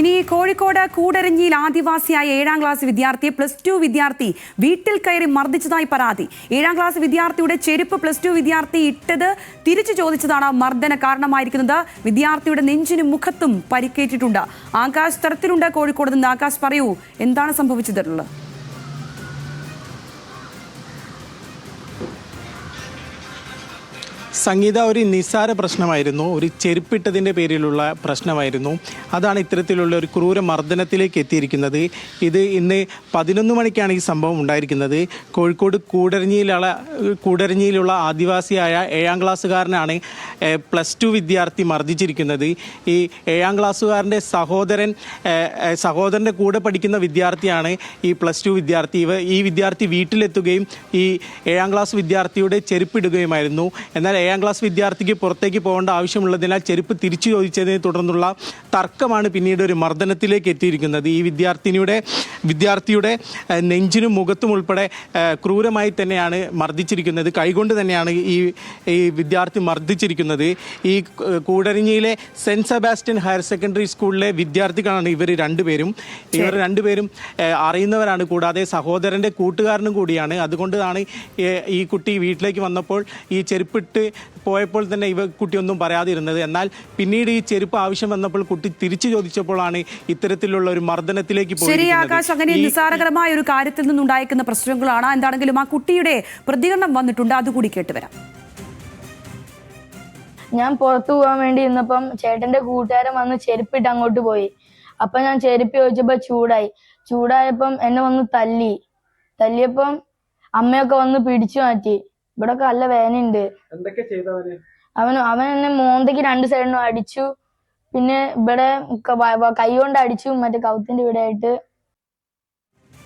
ഇനി കോഴിക്കോട് കൂടരഞ്ഞിയിൽ ആദിവാസിയായ ഏഴാം ക്ലാസ് വിദ്യാർത്ഥിയെ പ്ലസ് ടു വിദ്യാർത്ഥി വീട്ടിൽ കയറി മർദ്ദിച്ചതായി പരാതി. ഏഴാം ക്ലാസ് വിദ്യാർത്ഥിയുടെ ചെരുപ്പ് പ്ലസ് ടു വിദ്യാർത്ഥി ഇട്ടത് തിരിച്ചു ചോദിച്ചതാണ് മർദ്ദന കാരണമായിരിക്കുന്നത്. വിദ്യാർത്ഥിയുടെ നെഞ്ചിനും മുഖത്തും പരിക്കേറ്റിട്ടുണ്ട്. ആകാശ് തരത്തിലുണ്ട് കോഴിക്കോട് നിന്ന്. ആകാശ് പറയൂ എന്താണ് സംഭവിച്ചതുള്ളത്? സംഗീത ഒരു നിസ്സാര പ്രശ്നമായിരുന്നു. ഒരു ചെരുപ്പിട്ടതിന്റെ പേരിലുള്ള പ്രശ്നമായിരുന്നു. അതാണ് ഇത്തരത്തിലുള്ള ഒരു ക്രൂര മർദ്ദനത്തിലേക്ക് എത്തിയിരിക്കുന്നത്. ഇത് ഇന്ന് പതിനൊന്ന് മണിക്കാണ് ഈ സംഭവം ഉണ്ടായിരിക്കുന്നത്. കോഴിക്കോട് കൂടരഞ്ഞിയിലുള്ള കൂടരഞ്ഞിയിലുള്ള ആദിവാസിയായ ഏഴാം ക്ലാസ്സുകാരനാണ് പ്ലസ് ടു വിദ്യാർത്ഥി മർദ്ദിച്ചിരിക്കുന്നത്. ഈ ഏഴാം ക്ലാസ്സുകാരന്റെ സഹോദരൻ സഹോദരന്റെ കൂടെ പഠിക്കുന്ന വിദ്യാർത്ഥിയാണ് ഈ പ്ലസ് ടു വിദ്യാർത്ഥി. ഈ വിദ്യാർത്ഥി വീട്ടിലെത്തുകയും ഈ ഏഴാം ക്ലാസ് വിദ്യാർത്ഥിയുടെ ചെരുപ്പിടുകയുമായിരുന്നു. എന്നാൽ ഏഴാം ക്ലാസ് വിദ്യാർത്ഥിക്ക് പുറത്തേക്ക് പോകേണ്ട ആവശ്യമുള്ളതിനാൽ ചെരുപ്പ് തിരിച്ചു ചോദിച്ചതിനെ തുടർന്നുള്ള തർക്കമാണ് പിന്നീട് ഒരു മർദ്ദനത്തിലേക്ക് എത്തിയിരിക്കുന്നത്. ഈ വിദ്യാർത്ഥിനിയുടെ വിദ്യാർത്ഥിയുടെ നെഞ്ചിനും മുഖത്തും ഉൾപ്പെടെ ക്രൂരമായി തന്നെയാണ് മർദ്ദിച്ചിരിക്കുന്നത്. കൈകൊണ്ട് തന്നെയാണ് ഈ ഈ വിദ്യാർത്ഥി മർദ്ദിച്ചിരിക്കുന്നത്. ഈ കൂടരിഞ്ഞിയിലെ സെന്റ് സെബാസ്റ്റ്യൻ ഹയർ സെക്കൻഡറി സ്കൂളിലെ വിദ്യാർത്ഥികളാണ് ഇവർ രണ്ടുപേരും. ഇവർ രണ്ടുപേരും അറിയുന്നവരാണ്. കൂടാതെ സഹോദരന്റെ കൂട്ടുകാരനും കൂടിയാണ്. അതുകൊണ്ടാണ് ഈ കുട്ടി വീട്ടിലേക്ക് വന്നപ്പോൾ ഈ ചെരുപ്പിട്ട് പോയപ്പോൾ തന്നെ ഇവ കുട്ടി ഒന്നും പറയാതിരുന്നത്. എന്നാൽ പിന്നീട് ഈ ചെരുപ്പ് ആവശ്യം വന്നപ്പോൾ കുട്ടി തിരിച്ചു ചോദിച്ചപ്പോഴാണ് ഇത്തരത്തിലുള്ള ഒരു മർദ്ദനത്തിലേക്ക് ശരി. ആകാശ് അങ്ങനെ നിസ്സാരകരമായ ഒരു കാര്യത്തിൽ നിന്നുണ്ടായിരിക്കുന്ന പ്രശ്നങ്ങളാണ്. എന്താണെങ്കിലും ആ കുട്ടിയുടെ പ്രതികരണം വന്നിട്ടുണ്ട്. അതുകൂടി കേട്ടുവരാം ഞാൻ പുറത്തു പോകാൻ വേണ്ടി ഇന്നപ്പം ചേട്ടന്റെ കൂട്ടുകാരൻ വന്ന് ചെരുപ്പിട്ട് അങ്ങോട്ട് പോയി. അപ്പൊ ഞാൻ ചെരുപ്പ് ചോദിച്ചപ്പോ ചൂടായി. ചൂടായപ്പം എന്നെ വന്ന് തല്ലി. തല്ലിയപ്പം അമ്മയൊക്കെ വന്ന് പിടിച്ചു മാറ്റി. ഇവിടെ നല്ല വേനുണ്ട് എന്തൊക്കെ ചെയ്തവന് അവൻ അവൻ എന്നെ മോന്തയ്ക്ക് രണ്ട് സൈഡിനും അടിച്ചു. പിന്നെ ഇവിടെ കൈ കൊണ്ട് അടിച്ചു. മറ്റേ കൗത്തിന്റെ ഇവിടെ ആയിട്ട്